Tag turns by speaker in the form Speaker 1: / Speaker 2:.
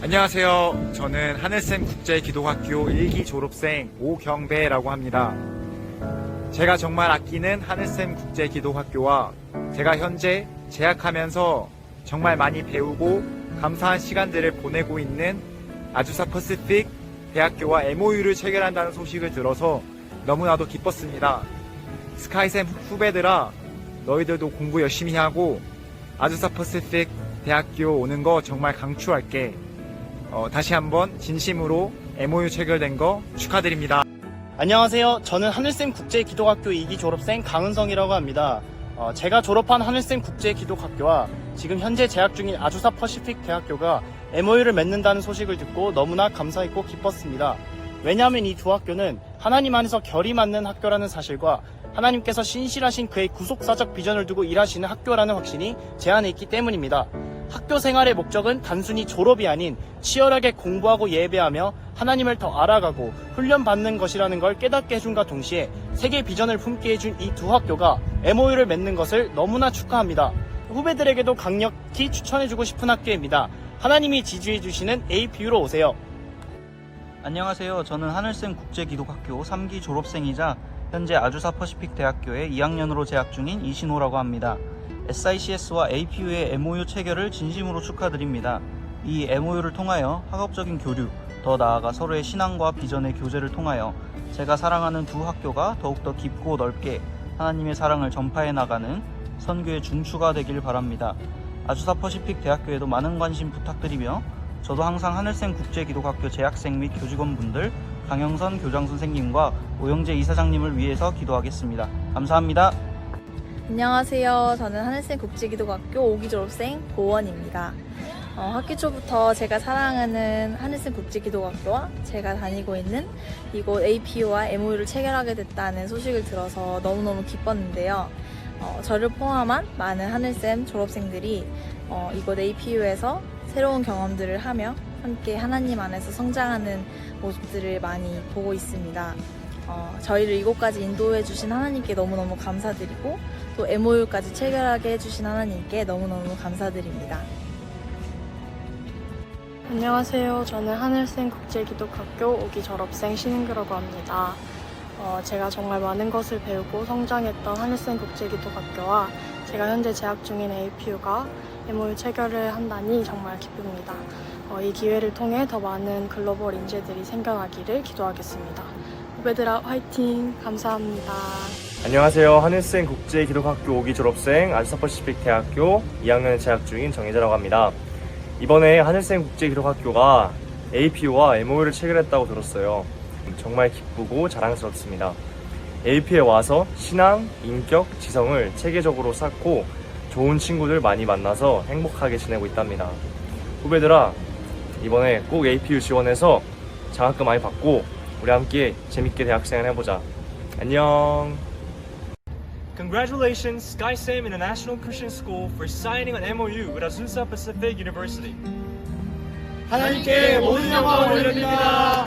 Speaker 1: 안녕하세요. 저는 하늘샘 국제기독학교 1기 졸업생 오경배라고 합니다. 제가 정말 아끼는 하늘샘 국제기독학교와 제가 현재 재학하면서 정말 많이 배우고 감사한 시간들을 보내고 있는 아주사 퍼시픽 대학교와 MOU를 체결한다는 소식을 들어서 너무나도 기뻤습니다. 스카이샘 후배들아, 너희들도 공부 열심히 하고 아주사 퍼시픽 대학교 오는 거 정말 강추할게. 어, 다시 한번 진심으로 MOU 체결된 거 축하드립니다.
Speaker 2: 안녕하세요. 저는 하늘샘 국제기독학교 2기 졸업생 강은성이라고 합니다. 어, 제가 졸업한 하늘샘 국제기독학교와 지금 현재 재학 중인 아주사 퍼시픽 대학교가 MOU를 맺는다는 소식을 듣고 너무나 감사했고 기뻤습니다. 왜냐하면 이 두 학교는 하나님 안에서 결이 맞는 학교라는 사실과 하나님께서 신실하신 그의 구속사적 비전을 두고 일하시는 학교라는 확신이 제 안에 있기 때문입니다. 학교 생활의 목적은 단순히 졸업이 아닌 치열하게 공부하고 예배하며 하나님을 더 알아가고 훈련받는 것이라는 걸 깨닫게 해준과 동시에 세계 비전을 품게 해준 이 두 학교가 MOU를 맺는 것을 너무나 축하합니다. 후배들에게도 강력히 추천해주고 싶은 학교입니다. 하나님이 지지해주시는 APU로 오세요.
Speaker 3: 안녕하세요. 저는 하늘샘 국제기독학교 3기 졸업생이자 현재 아주사 퍼시픽 대학교에 2학년으로 재학 중인 이신호라고 합니다. SICS와 APU의 MOU 체결을 진심으로 축하드립니다. 이 MOU를 통하여 학업적인 교류, 더 나아가 서로의 신앙과 비전의 교제를 통하여 제가 사랑하는 두 학교가 더욱더 깊고 넓게 하나님의 사랑을 전파해 나가는 선교의 중추가 되길 바랍니다. 아주사 퍼시픽 대학교에도 많은 관심 부탁드리며 저도 항상 하늘샘 국제기독학교 재학생 및 교직원분들 강영선 교장 선생님과 오영재 이사장님을 위해서 기도하겠습니다. 감사합니다.
Speaker 4: 안녕하세요. 저는 하늘샘 국제기독학교 5기 졸업생 고원입니다. 어, 학기 초부터 제가 사랑하는 하늘샘 국제기독학교와 제가 다니고 있는 이곳 APU와 MOU를 체결하게 됐다는 소식을 들어서 너무너무 기뻤는데요. 어, 저를 포함한 많은 하늘샘 졸업생들이 어, 이곳 APU에서 새로운 경험들을 하며 함께 하나님 안에서 성장하는 모습들을 많이 보고 있습니다. 어, 저희를 이곳까지 인도해 주신 하나님께 너무너무 감사드리고 또 MOU까지 체결하게 해주신 하나님께 너무너무 감사드립니다.
Speaker 5: 안녕하세요. 저는 하늘샘 국제기독학교 5기 졸업생 신은규라고 합니다. 어, 제가 정말 많은 것을 배우고 성장했던 하늘샘 국제기독학교와 제가 현재 재학 중인 APU가 MOU 체결을 한다니 정말 기쁩니다. 어, 이 기회를 통해 더 많은 글로벌 인재들이 생겨나기를 기도하겠습니다. 후배들아 화이팅! 감사합니다.
Speaker 6: 안녕하세요. 하늘샘 국제기독학교 5기 졸업생 아주사퍼시픽 대학교 2학년 재학 중인 정혜자라고 합니다. 이번에 하늘샘 국제기독학교가 APU와 MOU를 체결했다고 들었어요. 정말 기쁘고 자랑스럽습니다. AP에 와서 신앙, 인격, 지성을 체계적으로 쌓고 좋은 친구들 많이 만나서 행복하게 지내고 있답니다. 후배들아, 이번에 꼭 APU 지원해서 장학금 많이 받고 우리 함께 재밌게 대학생활 해보자. 안녕.
Speaker 7: Congratulations, SkySam International Christian School, for signing an MOU with Azusa Pacific University.
Speaker 2: 하나님께 모든 영광을 올려드립니다.